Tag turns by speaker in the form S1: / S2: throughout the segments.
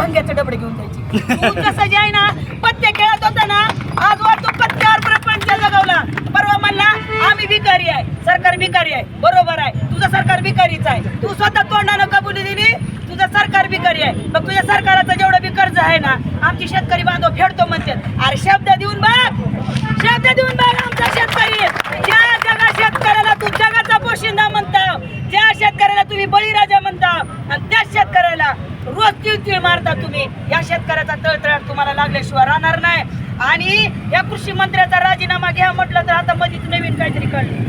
S1: भंग्याचे डबडे घेऊन द्यायची तू जे आहे ना पत्ते खेळत होता ना आजवर तू पत्त्यावर प्रपंच जगवला. परवा म्हणला आम्ही भिकारी आहे. सरकार भिकारी आहे. बरोबर आहे. तुझं सरकार भिकारीच आहे. तू स्वतः तोंडानं कबुली दिली. तुझं सरकार भिकारी आहे. मग तुझ्या सरकाराचं जेवढं बी कर्ज आहे ना आमची शेतकरी बांधव फेडतो म्हणते अरे शब्द देऊन बघ शब्द देऊन बघ आमचा शेतकरी ज्या जगा शेतकऱ्याला तू जगाचा पोशिंदा म्हणता ज्या शेतकऱ्याला तुम्ही बळीराजा म्हणता आणि त्या शेतकऱ्याला रोज तिळ तिळ मारता तुम्ही. या शेतकऱ्याचा तळतळाट तुम्हाला लागल्याशिवाय राहणार नाही. आणि या कृषी मंत्र्याचा राजीनामा घ्या म्हटलं तर आता मधीच नवीन काहीतरी कळलं.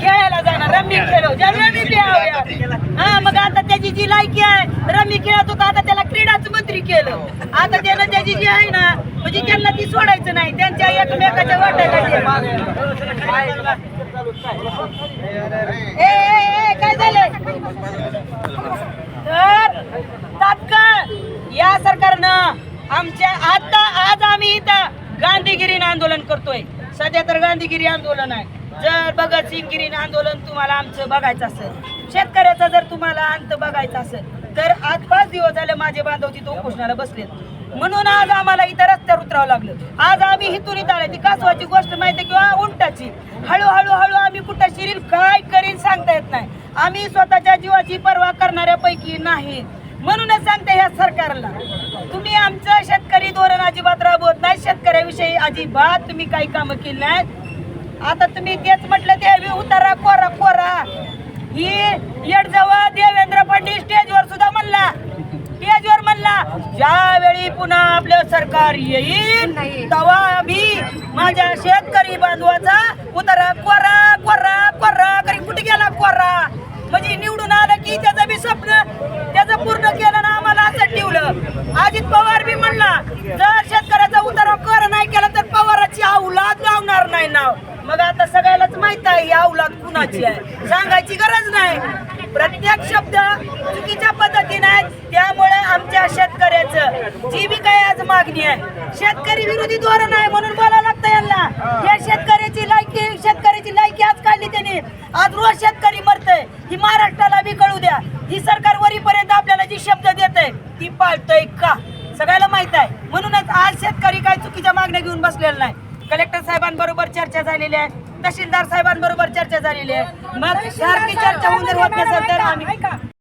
S1: खेळायला जाणार. रम्मी खेळो ज्या खेळावया हा मग आता त्याची जी लायकी आहे रम्मी खेळत होता आता त्याला क्रीडाच मंत्री केलं. आता त्यानं त्याची जी आहे ना म्हणजे त्यांना ती सोडायचं नाही. त्यांच्या एकमेकाच्या वाटायला ए, ए, ए, काय झालं तर तात्काळ या सरकारनं आमच्या आता आज आम्ही इथं गांधीगिरीनं आंदोलन करतोय. सध्या तर गांधीगिरी आंदोलन आहे. जर भगतसिंगगिरीनं आंदोलन तुम्हाला आमचं बघायचं असेल शेतकऱ्याचा जर तुम्हाला अंत बघायचा असेल तर आज पाच दिवस झाले माझे बांधव तिथं उपोषणाला बसलेत. म्हणून आज आम्हाला इथं रस्त्यावर उतरावं लागलं. आज आम्ही हिथून इथं आले. ती कासवाची गोष्ट माहिती किंवा उंटाची? हळूहळू हळू आम्ही कुठं शिरील काय करीन सांगता येत नाही. आम्ही स्वतःच्या जीवाची पर्वा करणाऱ्यापैकी नाही. म्हणूनच सांगते ह्या सरकारला तुम्ही आमचं शेतकरी धोरण अजिबात राबवत नाही शेतकऱ्याविषयी अजिबात तुम्ही काही कामं केली नाहीत. आता तुम्ही तेच म्हटलं ते उतारा कोरा कोरा. ही येडजवळ देवेंद्र फडणवीस स्टेजवर सुद्धा म्हणला. स्टेजवर म्हणला ज्यावेळी पुन्हा आपलं सरकार येईल तेव्हा आम्ही माझ्या शेतकरी बांधवाचा उतारा कोरा कोरा कोरा करी कुठे गेला कोरा? म्हणजे निवडून आलं की त्याचं बी स्वप्न त्याचं पूर्ण केलं ना आम्हाला असं ठेवलं. अजित पवार बी म्हणला जर शेतकरी उतारा कर नाही केला तर पवाराची औलाद लावणार नाही नाव? मग आता सगळ्यालाच माहीत आहे ही औलाद कुणाची आहे? सांगायची गरज नाही. प्रत्येक शब्द चुकीच्या पद्धतीने आहेत त्यामुळे आमच्या शेतकऱ्याचं जी बी काय आज मागणी आहे. शेतकरी विरोधी धोरण आहे म्हणून बोलावं लागतं यांना. या शेतकऱ्याची लायकी शेतकऱ्याची लायकी आज काढली त्यांनी. आज रोज शेतकरी मरतय. ही महाराष्ट्राला बी कळू द्या. ही सरकार वरीपर्यंत आपल्याला जी शब्द देत आहे ती पाळतय का? सगळ्याला माहीत आहे. म्हणूनच आज शेतकरी काय चुकीच्या मागण्या घेऊन बसलेला नाही. कलेक्टर साहेबांबरोबर चर्चा झालेली आहे. तहसीलदार साहेबांबरोबर चर्चा झालेली आहे. मग सारखी चर्चा होऊन जर होत नसेल तर आम्ही